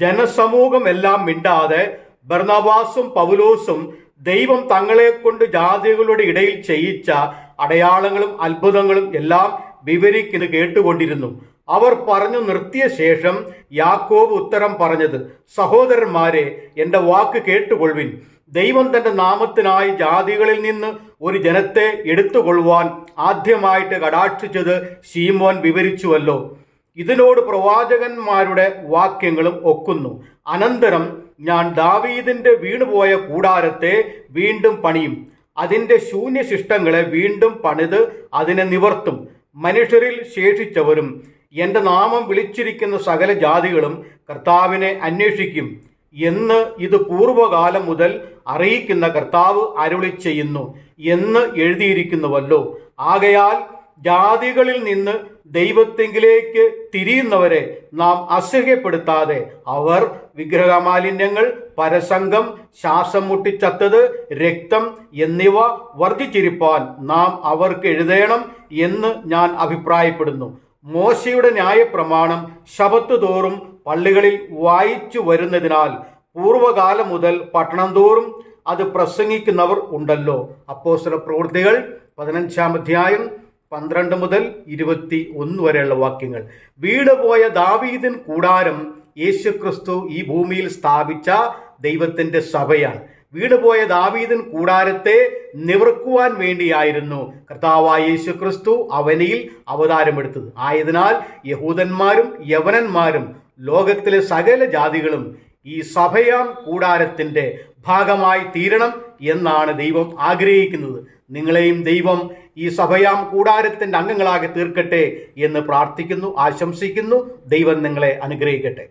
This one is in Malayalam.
ജനസമൂഹം എല്ലാം മിണ്ടാതെ ഭർണവാസും പൗലോസും ദൈവം തങ്ങളെ കൊണ്ട് ജാതികളുടെ ഇടയിൽ ചെയ്യിച്ച അടയാളങ്ങളും അത്ഭുതങ്ങളും എല്ലാം വിവരിക്കുന്നത് കേട്ടുകൊണ്ടിരുന്നു. അവർ പറഞ്ഞു നിർത്തിയ ശേഷം യാക്കോബ് ഉത്തരം പറഞ്ഞത് സഹോദരന്മാരെ എന്റെ വാക്ക് കേട്ടുകൊള്ളുവിൻ. ദൈവം തന്റെ നാമത്തിനായി ജാതികളിൽ നിന്ന് ഒരു ജനത്തെ എടുത്തുകൊള്ളുവാൻ ആദ്യമായിട്ട് കടാക്ഷിച്ചത് ശീമോൻ വിവരിച്ചുവല്ലോ. ഇതിനോട് പ്രവാചകന്മാരുടെ വാക്യങ്ങളും ഒക്കുന്നു. അനന്തരം ഞാൻ ദാവീദിന്റെ വീണുപോയ കൂടാരത്തെ വീണ്ടും പണിയും. അതിന്റെ ശൂന്യശിഷ്ടങ്ങളെ വീണ്ടും പണിത് അതിനെ നിവർത്തും. മനുഷ്യരിൽ ശേഷിച്ചവരും എന്റെ നാമം വിളിച്ചിരിക്കുന്ന സകല ജാതികളും കർത്താവിനെ അന്വേഷിക്കും. എന്ന് ഇത് പൂർവകാലം മുതൽ അറിയിക്കുന്ന കർത്താവ് അരുളി ചെയ്യുന്നു. എന്ന് എഴുതിയിരിക്കുന്നുവല്ലോ. ആകയാൽ ജാതികളിൽ നിന്ന് ദൈവത്തെങ്കിലേക്ക് തിരിയുന്നവരെ നാം അസഹ്യപ്പെടുത്താതെ അവർ വിഗ്രഹമാലിന്യങ്ങൾ പരസംഗം ശ്വാസം മുട്ടിച്ചത്തത് രക്തം എന്നിവ വർദ്ധിച്ചിരിപ്പാൻ നാം അവർക്ക് എഴുതേണം എന്ന് ഞാൻ അഭിപ്രായപ്പെടുന്നു. മോശയുടെ ന്യായപ്രമാണം ശബത്ത് തോറും പള്ളികളിൽ വായിച്ചു വരുന്നതിനാൽ പൂർവകാലം മുതൽ പട്ടണം തോറും അത് പ്രസംഗിക്കുന്നവർ ഉണ്ടല്ലോ. അപ്പോസ്തല പ്രവൃത്തികൾ പതിനഞ്ചാം അധ്യായം പന്ത്രണ്ട് മുതൽ ഇരുപത്തി ഒന്ന് വരെയുള്ള വാക്യങ്ങൾ. വീട് പോയ ദാവീദിൻ കൂടാരം യേശു ക്രിസ്തു ഈ ഭൂമിയിൽ സ്ഥാപിച്ച ദൈവത്തിന്റെ സഭയാണ്. വീണുപോയ ദാവീദൻ കൂടാരത്തെ നിവർക്കുവാൻ വേണ്ടിയായിരുന്നു കർത്താവായ യേശു ക്രിസ്തു അവനിയിൽ അവതാരമെടുത്തത്. ആയതിനാൽ യഹൂദന്മാരും യവനന്മാരും ലോകത്തിലെ സകല ജാതികളും ഈ സഭയാം കൂടാരത്തിന്റെ ഭാഗമായി തീരണം എന്നാണ് ദൈവം ആഗ്രഹിക്കുന്നത്. നിങ്ങളെയും ദൈവം ഈ സഭയാം കൂടാരത്തിന്റെ അംഗങ്ങളാകെ തീർക്കട്ടെ എന്ന് പ്രാർത്ഥിക്കുന്നു ആശംസിക്കുന്നു. ദൈവം നിങ്ങളെ അനുഗ്രഹിക്കട്ടെ.